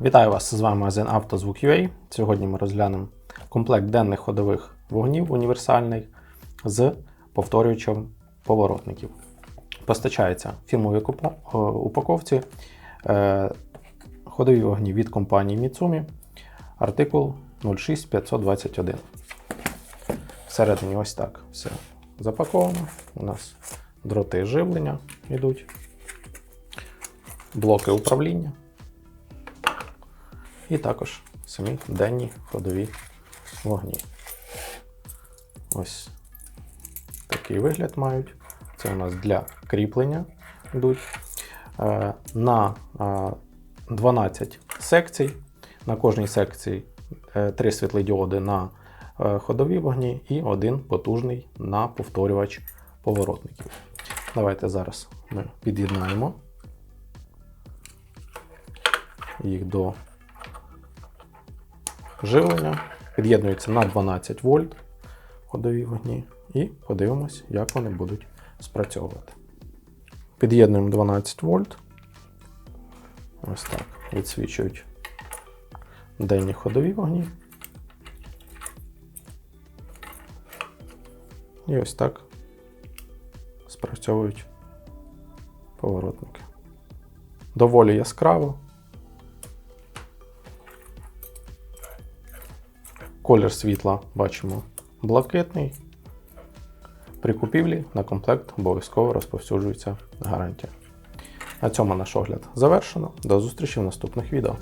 Вітаю вас! З вами магазин «Автозвук.UA». Сьогодні ми розглянемо комплект денних ходових вогнів універсальних з повторюючим поворотників. Постачається в фірмовій е, упаковці е, ходові вогні від компанії Mitsumi, артикул 06521. Всередині ось так все запаковано. У нас дроти живлення йдуть, блоки управління. І також самі денні ходові вогні. Ось такий вигляд мають. Це у нас для кріплення йдуть. Е, На е, 12 секцій. На кожній секції 3 світлодіоди на е, ходові вогні і один потужний на повторювач поворотників. Давайте зараз ми під'єднаємо їх до живлення. Під'єднується на 12 вольт ходові вогні. І подивимось, як вони будуть спрацьовувати. Під'єднуємо 12 вольт. Ось так. Відсвічують денні ходові вогні. І ось так спрацьовують поворотники. Доволі яскраво. Колір світла бачимо блакитний. При купівлі на комплект обов'язково розповсюджується гарантія. На цьому наш огляд завершено. До зустрічі в наступних відео.